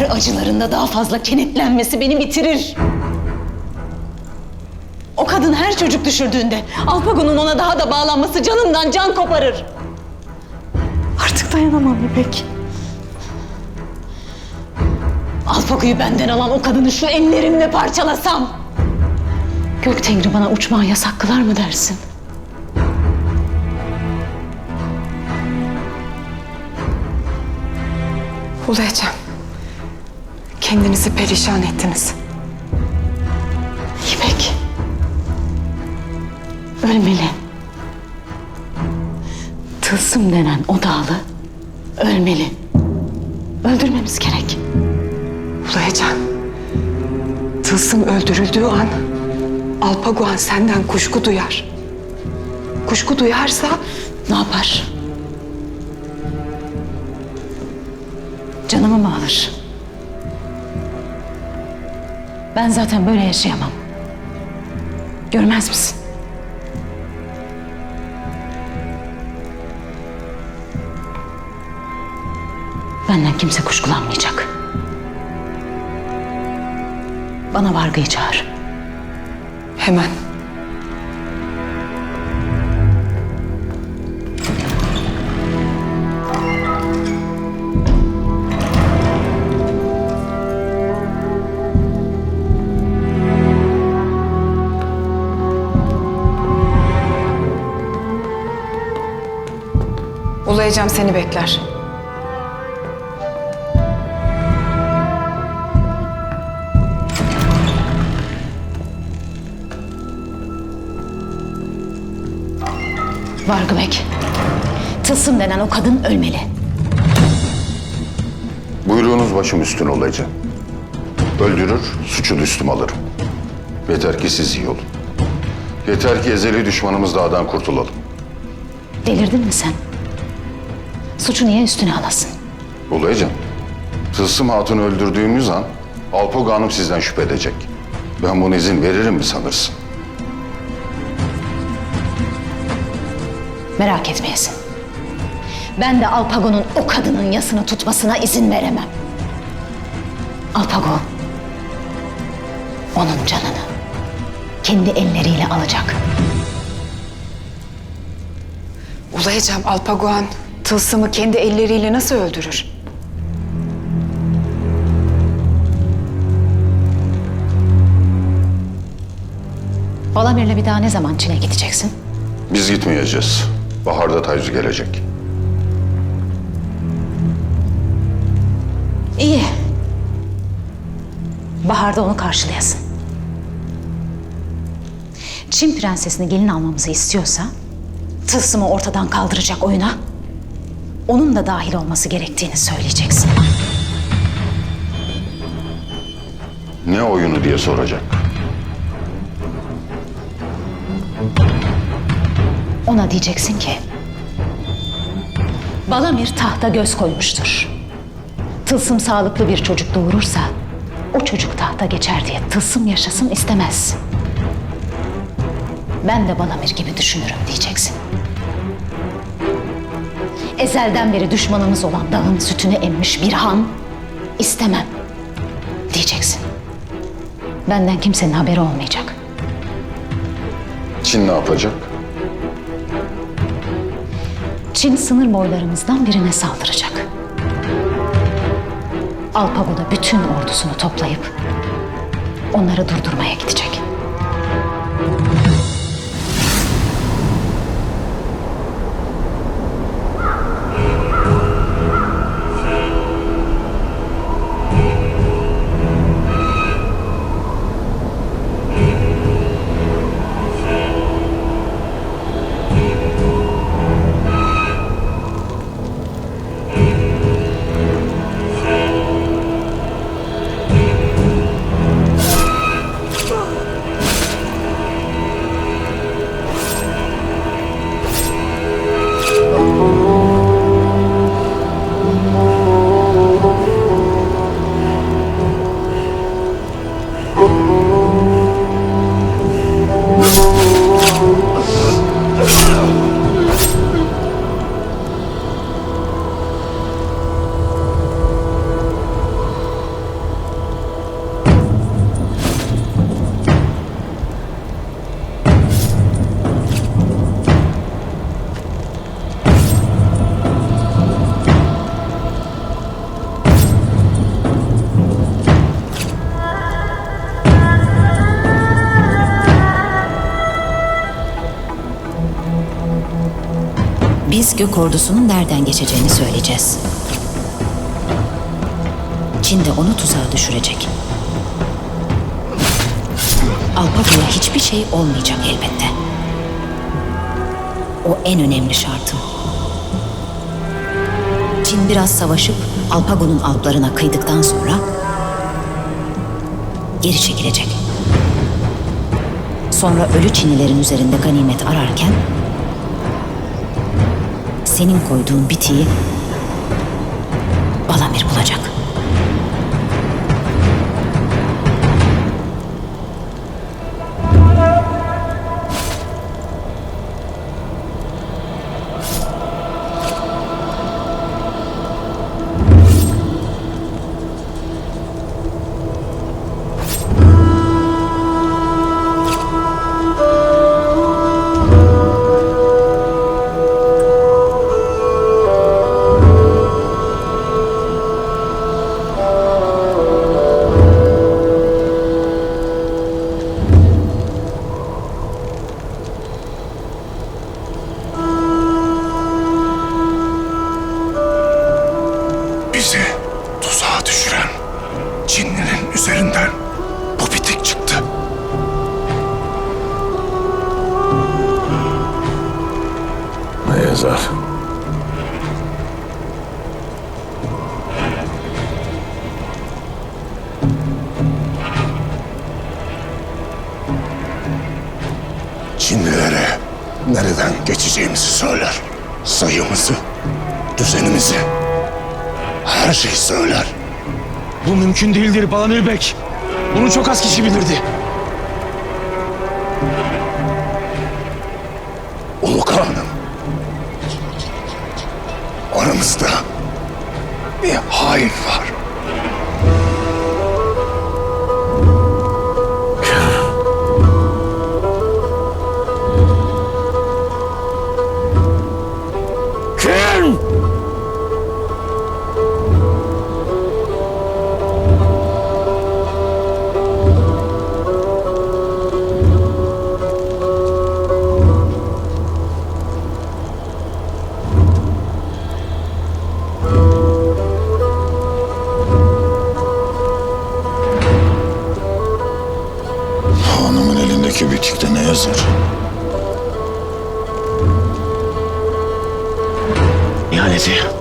her acılarında daha fazla kenetlenmesi beni bitirir. O kadın her çocuk düşürdüğünde Alpago'nun ona daha da bağlanması canımdan can koparır. Artık dayanamam İpek. Alpago'yu benden alan o kadını şu ellerimle parçalasam. Gök Tengri bana uçmağı yasak kılar mı dersin? Ecem. Kendinizi perişan ettiniz. İpek. Ölmeli. Tılsım denen o dağlı ölmeli. Öldürmemiz gerek. Ecem. Tılsım öldürüldüğü an Alpaguan senden kuşku duyar. Kuşku duyarsa Ne yapar? Canımı mı alır? Ben zaten böyle yaşayamam. Görmez misin? Benden kimse kuşkulanmayacak. Bana vargıyı çağır. hemen. Ecem seni bekler. Vargı Bek. Tılsım denen o kadın ölmeli. Buyruğunuz başım üstüne olacak. Öldürür, suçu üstüm alırım. Yeter ki siz iyi olun. Yeter ki ezeli düşmanımız dağdan kurtulalım. Delirdin mi sen? Suçu niye üstüne alasın? Ulayacağım. Tılsım Hatun'u öldürdüğümüz an Alpog Hanım sizden şüphe edecek. Ben buna izin veririm mi sanırsın? Merak etmeyesin. Ben de Alpago'nun o kadının yasını tutmasına izin veremem. Alpago onun canını kendi elleriyle alacak. Ulu Ecem Alpaguan Tılsım'ı kendi elleriyle nasıl öldürür? Balamir'le bir daha ne zaman Çin'e gideceksin? Biz gitmeyeceğiz. Baharda Taycı gelecek. İyi. Baharda onu karşılayasın. Çin prensesini gelin almamızı istiyorsa, tılsımı ortadan kaldıracak oyuna, onun da dahil olması gerektiğini söyleyeceksin. Ne oyunu diye soracak. Ona diyeceksin ki, Balamir tahta göz koymuştur. Tılsım sağlıklı bir çocuk doğurursa, o çocuk tahta geçer diye tılsım yaşasın istemez. Ben de Balamir gibi düşünürüm diyeceksin. Ezelden beri düşmanımız olan dağın sütünü emmiş bir han istemem diyeceksin. Benden kimsenin haberi olmayacak. Çin ne yapacak? Çin sınır boylarımızdan birine saldıracak. Alpago da bütün ordusunu toplayıp onları durdurmaya gidecek. Biz gök ordusunun nereden geçeceğini söyleyeceğiz. Çin de onu tuzağa düşürecek. Alpago'ya hiçbir şey olmayacak elbette. O en önemli şartım. Çin biraz savaşıp Alpago'nun alplarına kıydıktan sonra geri çekilecek. Sonra ölü Çinlilerin üzerinde ganimet ararken senin koyduğun bitiği Balamir bulacak. Üzerinden bu bitik çıktı. Ne yazar? Çinlilere nereden geçeceğimizi söyler. Sayımızı, düzenimizi, her şeyi söyler. Bu mümkün değildir Balanir Bek. Bunu çok az kişi bilirdi. İhaneti